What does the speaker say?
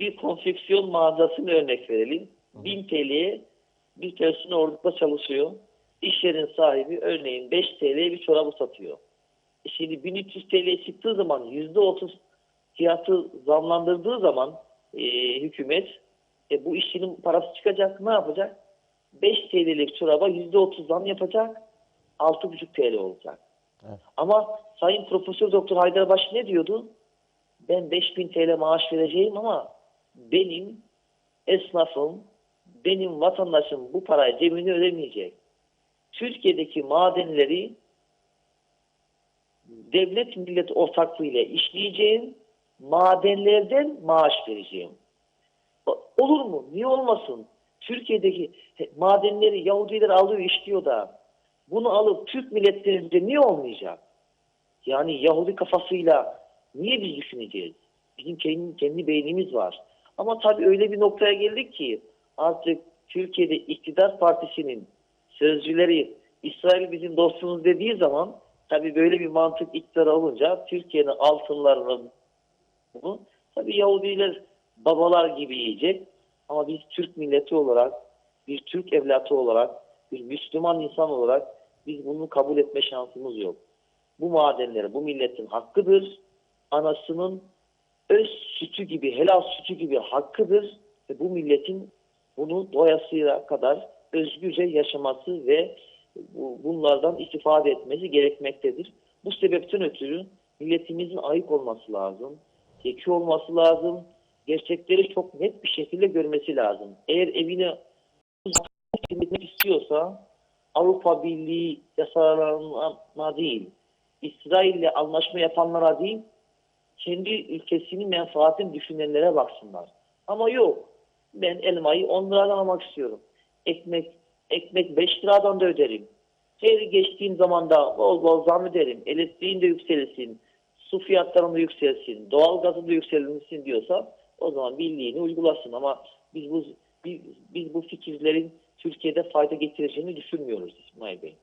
bir konfeksiyon mağazasını örnek verelim. 1000 TL'ye bir personel orada çalışıyor. İş yerin sahibi örneğin 5 TL'ye bir çorabı satıyor. E şimdi 1300 TL'ye çıktığı zaman %30 fiyatı zamlandırdığı zaman e, hükümet e, bu işçinin parası çıkacak ne yapacak? 5 TL'lik çoraba %30 zam yapacak 6,5 TL olacak. Evet. Ama Sayın Profesör Doktor Haydarbaş ne diyordu? Ben 5000 TL maaş vereceğim ama benim esnafım, benim vatandaşım bu parayı cebine ödemeyecek. Türkiye'deki madenleri devlet millet ortaklığıyla işleyeceğim, madenlerden maaş vereceğim. Olur mu? Niye olmasın? Türkiye'deki madenleri Yahudiler alıyor işliyor da bunu alıp Türk milletlerinde niye olmayacak? Yani Yahudi kafasıyla niye biz düşüneceğiz? Bizim kendi, kendi beynimiz var. Ama tabii öyle bir noktaya geldik ki artık Türkiye'de iktidar partisinin sözcüleri İsrail bizim dostumuz dediği zaman tabii böyle bir mantık iktidar olunca Türkiye'nin altınlarını bunu tabii Yahudiler babalar gibi yiyecek ama biz Türk milleti olarak bir Türk evlatı olarak bir Müslüman insan olarak biz bunu kabul etme şansımız yok. Bu madenler bu milletin hakkıdır. Anasının öz sütü gibi, helal sütü gibi hakkıdır. Ve bu milletin bunu doyasıya kadar özgürce yaşaması ve bu- bunlardan istifade etmesi gerekmektedir. Bu sebepten ötürü milletimizin ayık olması lazım. Zeki olması lazım. Gerçekleri çok net bir şekilde görmesi lazım. Eğer evine gitmek istiyorsa Avrupa Birliği yasalarına değil, İsrail'le anlaşma yapanlara değil, kendi ülkesinin menfaatini düşünenlere baksınlar. Ama yok. Ben elmayı 10 liradan almak istiyorum. Ekmek ekmek 5 liradan da öderim. Her geçtiğim zaman da bol bol zam ederim. Elektriğin de yükselsin. Su fiyatlarının da yükselsin. Doğalgazın da yükselsin diyorsa o zaman birliğini uygulasın. Ama biz bu biz, biz bu fikirlerin Türkiye'de fayda getireceğini düşünmüyoruz İsmail Bey.